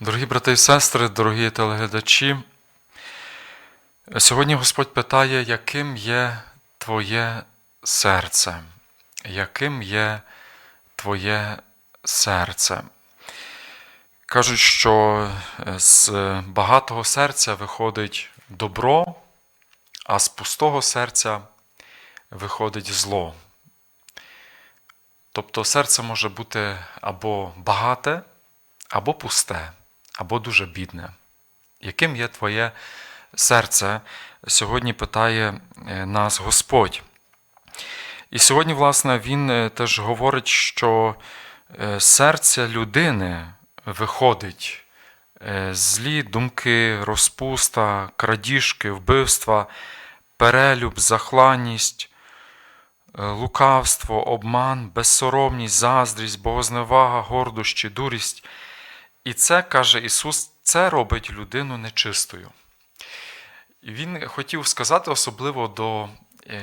Дорогі брати і сестри, дорогі телеглядачі, сьогодні Господь питає, яким є твоє серце? Яким є твоє серце? Кажуть, що з багатого серця виходить добро, а з пустого серця виходить зло. Тобто серце може бути або багате, або пусте, або дуже бідне. Яким є твоє серце? Сьогодні питає е, нас Господь. І сьогодні, власне, Він е, теж говорить, що е, серце людини виходить злі думки, розпуста, крадіжки, вбивства, перелюб, захланність, лукавство, обман, безсоромність, заздрість, богозневага, гордощі, дурість. І це, каже Ісус, це робить людину нечистою. Він хотів сказати особливо до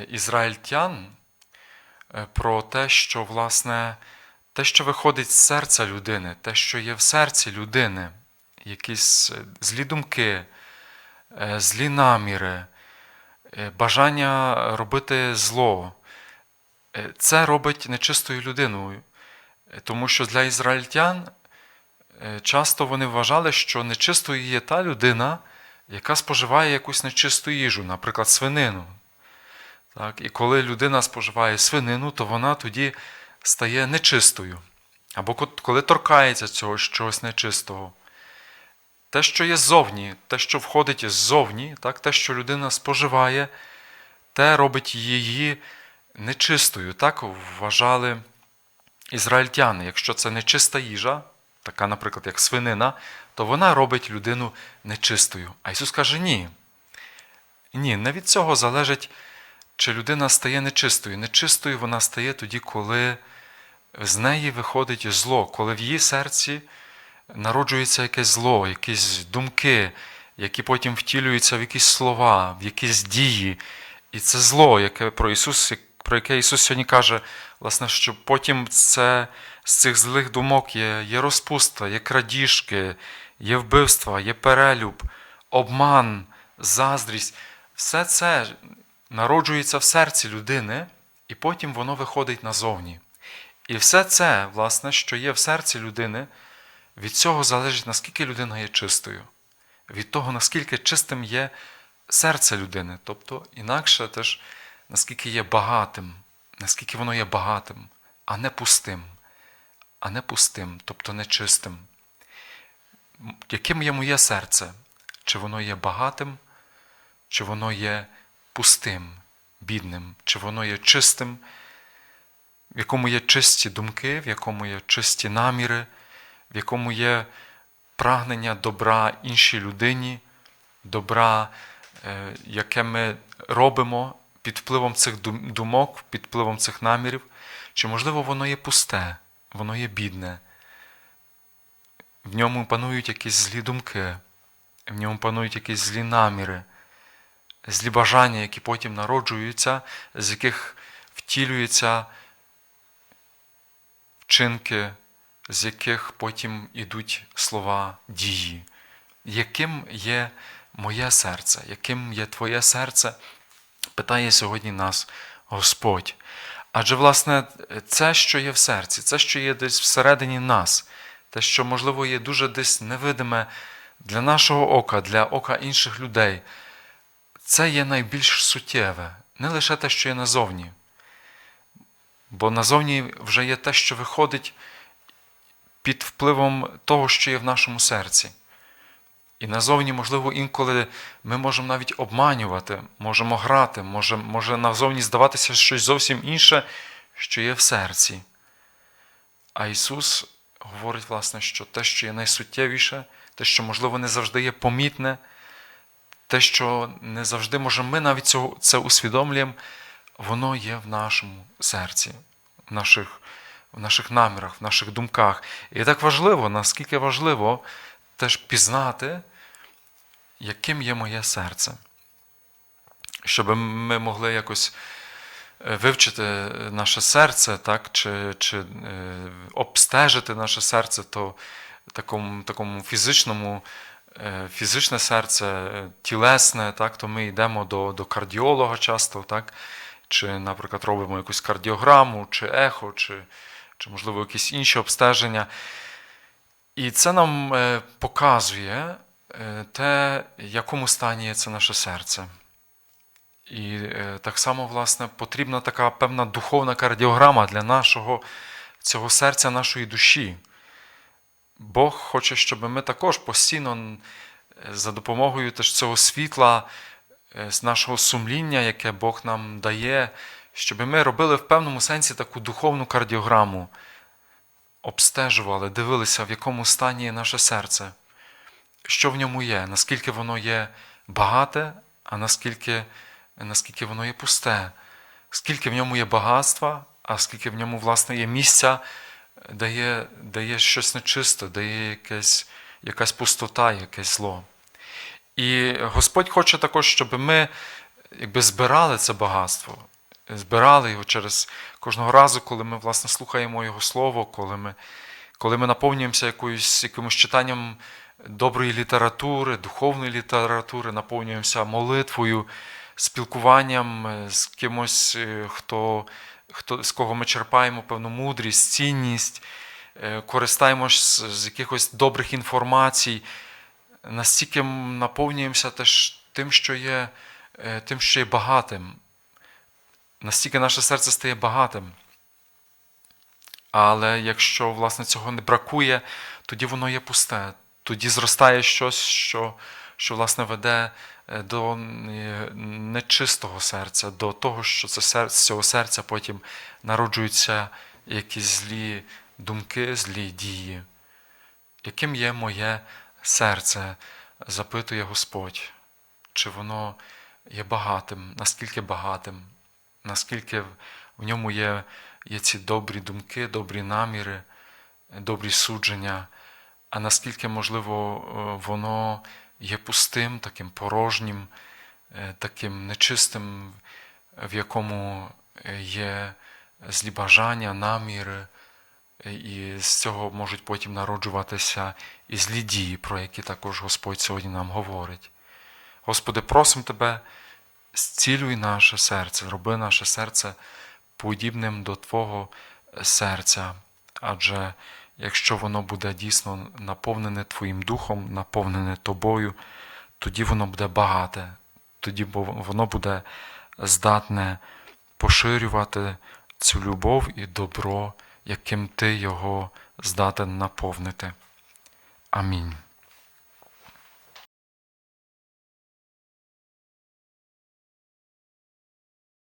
ізраїльтян про те, що, власне, те, що виходить з серця людини, те, що є в серці людини, якісь злі думки, злі наміри, бажання робити зло, це робить нечистою людиною. Тому що для ізраїльтян часто вони вважали, що нечистою є та людина, яка споживає якусь нечисту їжу, наприклад, свинину. Так? І коли людина споживає свинину, то вона тоді стає нечистою. Або коли торкається цього чогось нечистого. Те, що є ззовні, те, що входить ззовні, так? те, що людина споживає, те робить її нечистою. Так вважали ізраїльтяни. Якщо це нечиста їжа, така, наприклад, як свинина, то вона робить людину нечистою. А Ісус каже, ні. Ні, не від цього залежить, чи людина стає нечистою. Нечистою вона стає тоді, коли з неї виходить зло, коли в її серці народжується якесь зло, якісь думки, які потім втілюються в якісь слова, в якісь дії. І це зло, яке про Ісус, про яке Ісус сьогодні каже, власне, що потім це, з цих злих думок є, є розпуста, є крадіжки, є вбивства, є перелюб, обман, заздрість. Все це народжується в серці людини, і потім воно виходить назовні. І все це, власне, що є в серці людини, від цього залежить, наскільки людина є чистою, від того, наскільки чистим є серце людини, тобто інакше теж, наскільки є багатим, наскільки воно є багатим, а не пустим, а не пустим, тобто нечистим. Яким є моє серце? Чи воно є багатим, чи воно є пустим, бідним, чи воно є чистим, в якому є чисті думки, в якому є чисті наміри, в якому є прагнення добра іншій людині, добра, яке ми робимо під впливом цих думок, під впливом цих намірів, чи, можливо, воно є пусте, воно є бідне. В ньому панують якісь злі думки, в ньому панують якісь злі наміри, злі бажання, які потім народжуються, з яких втілюються вчинки, з яких потім ідуть слова дії. Яким є моє серце, яким є твоє серце? Питає сьогодні нас Господь. Адже, власне, це, що є в серці, це, що є десь всередині нас, те, що, можливо, є дуже десь невидиме для нашого ока, для ока інших людей, це є найбільш суттєве, не лише те, що є назовні. Бо назовні вже є те, що виходить під впливом того, що є в нашому серці. І назовні, можливо, інколи ми можемо навіть обманювати, можемо грати, може, може назовні здаватися щось зовсім інше, що є в серці. А Ісус говорить, власне, що те, що є найсуттєвіше, те, що, можливо, не завжди є помітне, те, що не завжди, може, ми навіть цього, це усвідомлюємо, воно є в нашому серці, в наших, в наших намірах, в наших думках. І так важливо, наскільки важливо теж пізнати, яким є моє серце, щоб ми могли якось вивчити наше серце, так, чи чи обстежити наше серце, то такому, такому фізичному, е, фізичне серце, е, тілесне, так, то ми йдемо до, до кардіолога часто, так, чи, наприклад, робимо якусь кардіограму, чи ехо, чи, чи можливо, якісь інші обстеження. І це нам е, показує е, те, в якому стані є це наше серце. І е, так само, власне, потрібна така певна духовна кардіограма для нашого цього серця, нашої душі. Бог хоче, щоб ми також постійно е, за допомогою теж цього світла, е, з нашого сумління, яке Бог нам дає, щоб ми робили в певному сенсі таку духовну кардіограму, обстежували, дивилися, в якому стані є наше серце, що в ньому є, наскільки воно є багате, а наскільки, наскільки воно є пусте, скільки в ньому є багатства, а скільки в ньому, власне, є місця, де є, де є щось нечисте, де є якесь, якась пустота, якесь зло. І Господь хоче також, щоб ми якби, збирали це багатство, збирали його через кожного разу, коли ми власне, слухаємо Його Слово, коли ми, коли ми наповнюємося якоюсь, якимось читанням доброї літератури, духовної літератури, наповнюємося молитвою, спілкуванням е, з кимось, е, хто, хто, з кого ми черпаємо певну мудрість, цінність, е, користаємось з, якихось добрих інформацій, настільки наповнюємося теж тим, що є, тим, що є багатим. Настільки наше серце стає багатим. Але якщо власне цього не бракує, тоді воно є пусте. Тоді зростає щось, що, що власне веде е, до е, нечистого серця, до того, що це серце, з цього серця потім народжуються якісь злі думки, злі дії. Яким є моє серце? запитує Господь, чи воно є багатим, наскільки багатим, наскільки в- ньому є, є ці добрі думки, добрі наміри, добрі судження, а наскільки, можливо, е, воно є пустим, таким порожнім, е, таким нечистим, в якому є злі бажання, наміри, і з цього можуть потім народжуватися і злі дії, про які також Господь сьогодні нам говорить. Господи, просимо Тебе, зцілюй наше серце, роби наше серце подібним до Твого серця. Адже якщо воно буде дійсно наповнене Твоїм духом, наповнене Тобою, тоді воно буде багате, тоді воно буде здатне поширювати цю любов і добро, яким Ти його здатен наповнити. Амінь.